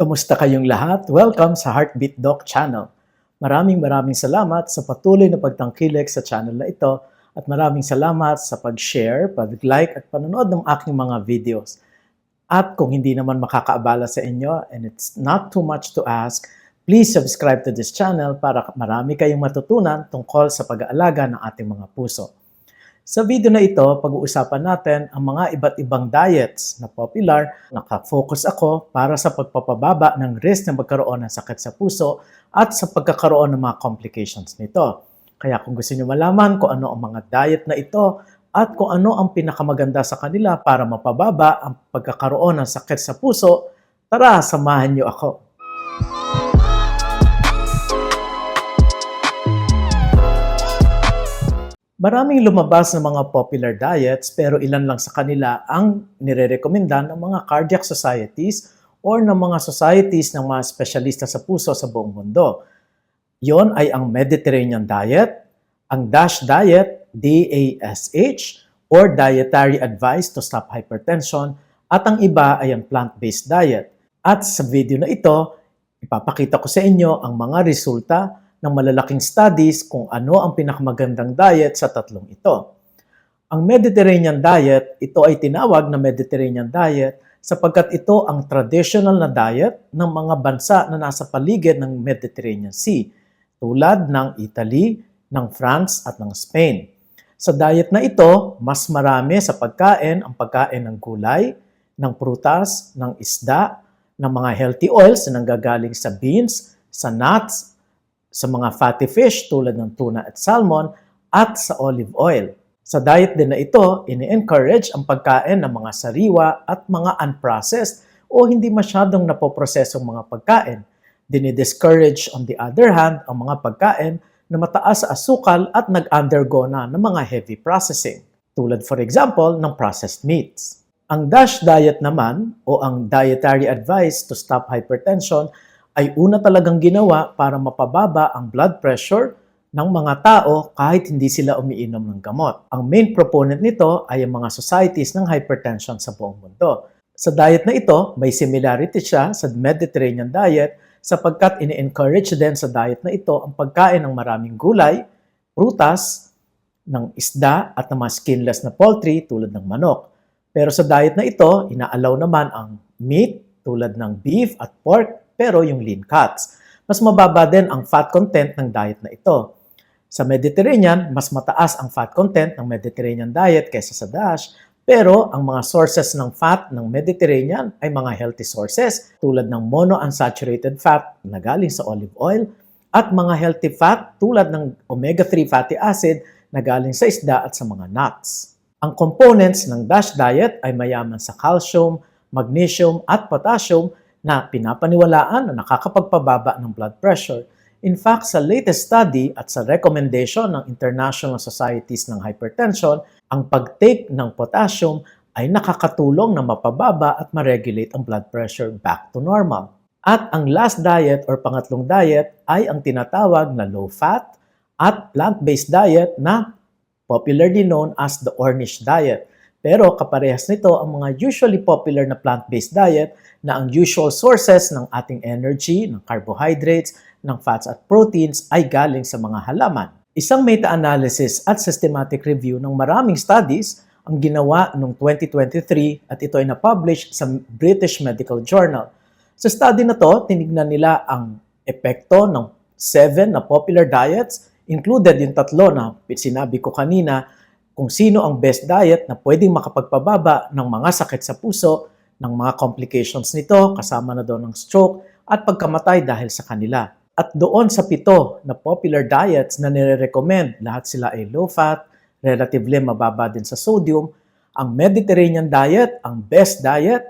Kamusta kayong lahat? Welcome sa Heartbeat Doc Channel. Maraming maraming salamat sa patuloy na pagtangkilik sa channel na ito at maraming salamat sa pag-share, pag-like at panonood ng aking mga videos. At kung hindi naman makakaabala sa inyo and it's not too much to ask, please subscribe to this channel para marami kayong matutunan tungkol sa pag-aalaga ng ating mga puso. Sa video na ito, pag-uusapan natin ang mga iba't ibang diets na popular. Nakafocus ako para sa pagpapababa ng risk na magkaroon ng sakit sa puso at sa pagkakaroon ng mga complications nito. Kaya kung gusto niyo malaman kung ano ang mga diet na ito at kung ano ang pinakamaganda sa kanila para mapababa ang pagkakaroon ng sakit sa puso, tara, samahan niyo ako. Maraming lumabas ng mga popular diets pero ilan lang sa kanila ang nirerekomenda ng mga cardiac societies or ng mga societies ng mga espesyalista sa puso sa buong mundo. Yon ay ang Mediterranean Diet, ang DASH Diet, DASH, or Dietary Advice to Stop Hypertension, at ang iba ay ang plant-based diet. At sa video na ito, ipapakita ko sa inyo ang mga resulta ng malalaking studies kung ano ang pinakamagandang diet sa tatlong ito. Ang Mediterranean diet, ito ay tinawag na Mediterranean diet sapagkat ito ang traditional na diet ng mga bansa na nasa paligid ng Mediterranean Sea, tulad ng Italy, ng France at ng Spain. Sa diet na ito, mas marami sa pagkain ang pagkain ng gulay, ng prutas, ng isda, ng mga healthy oils na nanggagaling sa beans, sa nuts, sa mga fatty fish tulad ng tuna at salmon, at sa olive oil. Sa diet din na ito, ini-encourage ang pagkain ng mga sariwa at mga unprocessed o hindi masyadong napoprosesong mga pagkain. Dinidiscourage on the other hand ang mga pagkain na mataas sa asukal at nag-undergo na ng mga heavy processing, tulad for example ng processed meats. Ang DASH diet naman o ang Dietary Advice to Stop Hypertension ay una talagang ginawa para mapababa ang blood pressure ng mga tao kahit hindi sila umiinom ng gamot. Ang main proponent nito ay ang mga societies ng hypertension sa buong mundo. Sa diet na ito, may similarity siya sa Mediterranean diet sapagkat ini-encourage din sa diet na ito ang pagkain ng maraming gulay, prutas, ng isda at ng mga skinless na poultry tulad ng manok. Pero sa diet na ito, inaalaw naman ang meat tulad ng beef at pork pero yung lean cuts. Mas mababa din ang fat content ng diet na ito. Sa Mediterranean, mas mataas ang fat content ng Mediterranean diet kaysa sa DASH, pero ang mga sources ng fat ng Mediterranean ay mga healthy sources tulad ng monounsaturated fat na galing sa olive oil at mga healthy fat tulad ng omega-3 fatty acid na galing sa isda at sa mga nuts. Ang components ng DASH diet ay mayaman sa calcium, magnesium at potassium na pinapaniwalaan na nakakapagpababa ng blood pressure. In fact, sa latest study at sa recommendation ng International Societies ng Hypertension, ang pagtake ng potassium ay nakakatulong na mapababa at ma-regulate ang blood pressure back to normal. At ang last diet or pangatlong diet ay ang tinatawag na low-fat at plant-based diet na popularly known as the Ornish diet. Pero kaparehas nito ang mga usually popular na plant-based diet na ang usual sources ng ating energy, ng carbohydrates, ng fats at proteins ay galing sa mga halaman. Isang meta-analysis at systematic review ng maraming studies ang ginawa noong 2023 at ito ay na-publish sa British Medical Journal. Sa study na to, tinignan nila ang epekto ng seven na popular diets, included yung tatlo na sinabi ko kanina, kung sino ang best diet na pwedeng makapagpababa ng mga sakit sa puso, ng mga complications nito, kasama na doon ng stroke, at pagkamatay dahil sa kanila. At doon sa pito na popular diets na nire-recommend, lahat sila ay low-fat, relatively mababa din sa sodium, ang Mediterranean diet, ang best diet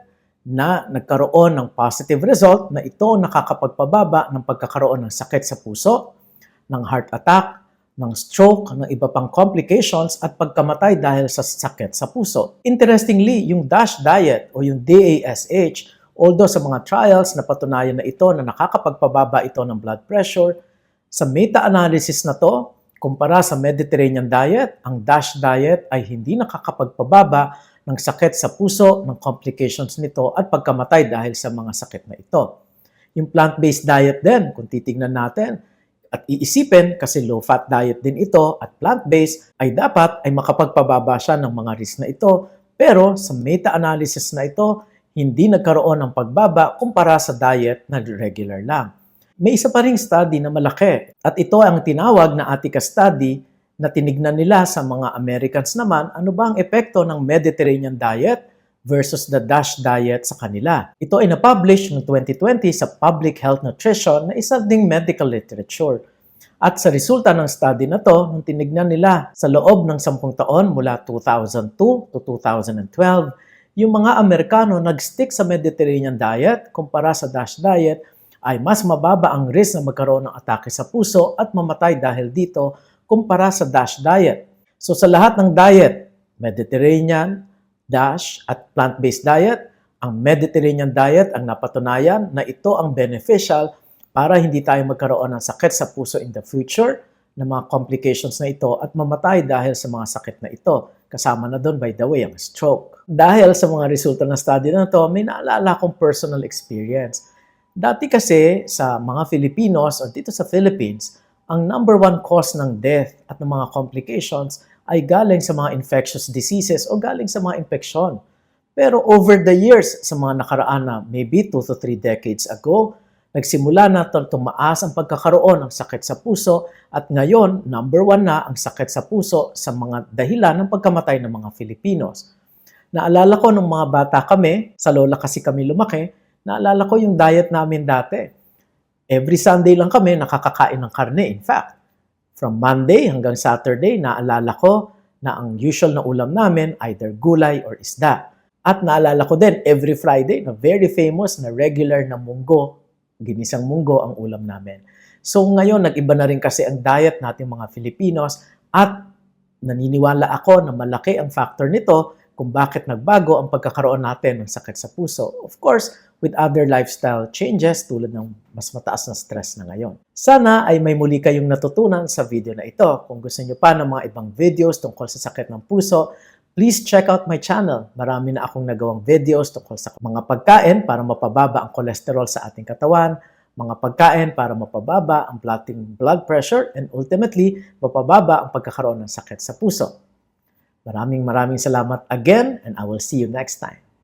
na nagkaroon ng positive result na ito nakakapagpababa ng pagkakaroon ng sakit sa puso, ng heart attack, ng stroke, ng iba pang complications at pagkamatay dahil sa sakit sa puso. Interestingly, yung DASH diet o yung DASH, although sa mga trials na patunayan na ito na nakakapagpababa ito ng blood pressure, sa meta-analysis na to, kumpara sa Mediterranean diet, ang DASH diet ay hindi nakakapagpababa ng sakit sa puso, ng complications nito at pagkamatay dahil sa mga sakit na ito. Yung plant-based diet din, kung titignan natin at iisipin kasi low-fat diet din ito at plant-based ay dapat ay makapagpababa siya ng mga risk na ito. Pero sa meta-analysis na ito, hindi nagkaroon ng pagbaba kumpara sa diet na regular lang. May isa pa ring study na malaki at ito ang tinawag na Attica study na tinignan nila sa mga Americans naman ano ba ang epekto ng Mediterranean diet versus the DASH diet sa kanila. Ito ay na-publish noong 2020 sa Public Health Nutrition na isa ding medical literature. At sa resulta ng study na to, nung tinignan nila sa loob ng 10 taon mula 2002 to 2012, yung mga Amerikano nag-stick sa Mediterranean diet kumpara sa DASH diet ay mas mababa ang risk na magkaroon ng atake sa puso at mamatay dahil dito kumpara sa DASH diet. So sa lahat ng diet, Mediterranean, DASH at plant-based diet, ang Mediterranean diet ang napatunayan na ito ang beneficial para hindi tayo magkaroon ng sakit sa puso in the future, ng mga complications na ito at mamatay dahil sa mga sakit na ito. Kasama na doon, by the way, ang stroke. Dahil sa mga resulta ng study na ito, may naalala akong personal experience. Dati kasi sa mga Filipinos o dito sa Philippines, ang number one cause ng death at ng mga complications ay galing sa mga infectious diseases o galing sa mga infeksyon. Pero over the years, sa mga nakaraan na maybe 2 to 3 decades ago, nagsimula na tumaas ang pagkakaroon ng sakit sa puso at ngayon, number one na ang sakit sa puso sa mga dahilan ng pagkamatay ng mga Filipinos. Naalala ko nung mga bata kami, sa lola kasi kami lumaki, naalala ko yung diet namin dati. Every Sunday lang kami nakakakain ng karne. In fact, from Monday hanggang Saturday, naalala ko na ang usual na ulam namin either gulay or isda. At naalala ko din, every Friday, na very famous na regular na munggo, ginisang munggo ang ulam namin. So ngayon, nag-iba na rin kasi ang diet nating mga Filipinos at naniniwala ako na malaki ang factor nito kung bakit nagbago ang pagkakaroon natin ng sakit sa puso. Of course, with other lifestyle changes tulad ng mas mataas na stress na ngayon. Sana ay may muli kayong natutunan sa video na ito. Kung gusto niyo pa ng mga ibang videos tungkol sa sakit ng puso, please check out my channel. Marami na akong nagawang videos tungkol sa mga pagkain para mapababa ang cholesterol sa ating katawan, mga pagkain para mapababa ang ating blood pressure, and ultimately, mapababa ang pagkakaroon ng sakit sa puso. Maraming maraming salamat again and I will see you next time.